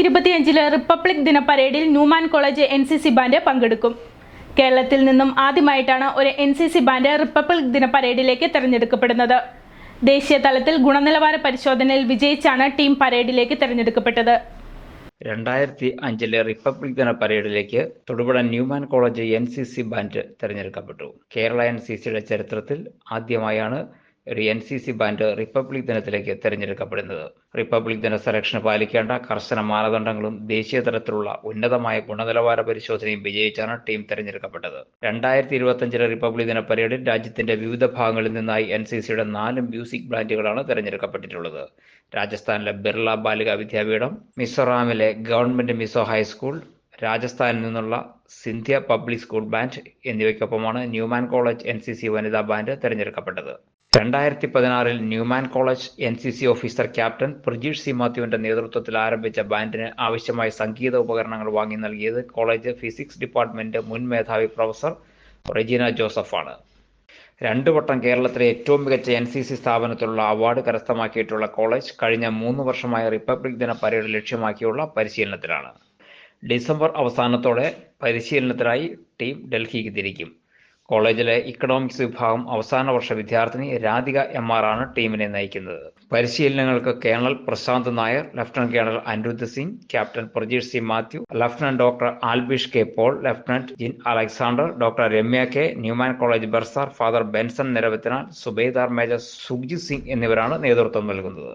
ഇരുപത്തിയഞ്ചിലെ റിപ്പബ്ലിക് ദിന പരേഡിൽ Newman college N C C band പങ്കെടുക്കും. കേരളത്തിൽ നിന്നും ആദ്യമായിട്ടാണ് ഒരു N C C band republic ദിന പരേഡിലേക്ക് തിരഞ്ഞെടുക്കപ്പെടുന്നത്. ദേശീയ തലത്തിൽ ഗുണനിലവാര പരിശോധനയിൽ വിജയിച്ചാണ് ടീം പരേഡിലേക്ക് തിരഞ്ഞെടുക്കപ്പെട്ടത്. രണ്ടായിരത്തി അഞ്ചിലെ റിപ്പബ്ലിക് ദിന പരേഡിലേക്ക് Thodupuzha Newman college N C C band തിരഞ്ഞെടുക്കപ്പെട്ടു. കേരള എൻ സി സിയുടെ ചരിത്രത്തിൽ ആദ്യമായാണ് ഒരു N C C band republic ദിനത്തിലേക്ക് തിരഞ്ഞെടുക്കപ്പെടുന്നത്. റിപ്പബ്ലിക് ദിന സെലക്ഷന് പാലിക്കേണ്ട കർശന മാനദണ്ഡങ്ങളും ദേശീയ തലത്തിലുള്ള ഉന്നതമായ ഗുണനിലവാര പരിശോധനയും വിജയിച്ചാണ് ടീം തിരഞ്ഞെടുക്കപ്പെട്ടത്. രണ്ടായിരത്തി ഇരുപത്തഞ്ചിലെ റിപ്പബ്ലിക് ദിന പരേഡിൽ രാജ്യത്തിന്റെ വിവിധ ഭാഗങ്ങളിൽ നിന്നായി എൻ സി സിയുടെ നാല് മ്യൂസിക് ബ്രാൻഡുകളാണ് തിരഞ്ഞെടുക്കപ്പെട്ടിട്ടുള്ളത്. രാജസ്ഥാനിലെ ബിർള ബാലിക വിദ്യാപീഠം മിസോറാമിലെ ഗവൺമെന്റ് മിസോ ഹൈസ്കൂൾ രാജസ്ഥാനിൽ നിന്നുള്ള Scindia public school band എന്നിവയ്ക്കൊപ്പമാണ് Newman college N C C വനിതാ ബാൻഡ് തെരഞ്ഞെടുക്കപ്പെട്ടത്. രണ്ടായിരത്തി പതിനാറിൽ Newman college N C C officer captain Prajeesh C മാത്യുവിന്റെ നേതൃത്വത്തിൽ ആരംഭിച്ച ബാൻഡിന് ആവശ്യമായ സംഗീത ഉപകരണങ്ങൾ വാങ്ങി നൽകിയത് കോളേജ് ഫിസിക്സ് ഡിപ്പാർട്ട്മെന്റ് മുൻ മേധാവി പ്രൊഫസർ റെജീന ജോസഫാണ്. രണ്ടു വട്ടം കേരളത്തിലെ ഏറ്റവും മികച്ച എൻ സി സി സ്ഥാപനത്തിലുള്ള അവാർഡ് കരസ്ഥമാക്കിയിട്ടുള്ള കോളേജ് കഴിഞ്ഞ മൂന്ന് വർഷമായ റിപ്പബ്ലിക് ദിന പരേഡ് ലക്ഷ്യമാക്കിയുള്ള പരിശീലനത്തിലാണ്. ഡിസംബർ അവസാനത്തോടെ പരിശീലനത്തിനായി ടീം ഡൽഹിക്ക് തിരിക്കും. കോളേജിലെ ഇക്കണോമിക്സ് വിഭാഗം അവസാന വർഷ വിദ്യാർത്ഥിനി രാധിക എം ആർ ആണ് ടീമിനെ നയിക്കുന്നത്. പരിശീലനങ്ങൾക്ക് colonel Prashanth Nair lieutenant colonel Anirudh Singh captain Prajeesh C Mathew lieutenant doctor Albish K Paul lieutenant Jin Alexander doctor Ramya K Newman college bursar father Benson Niravathinal subedar major Sukhjit Singh എന്നിവരാണ് നേതൃത്വം നൽകുന്നത്.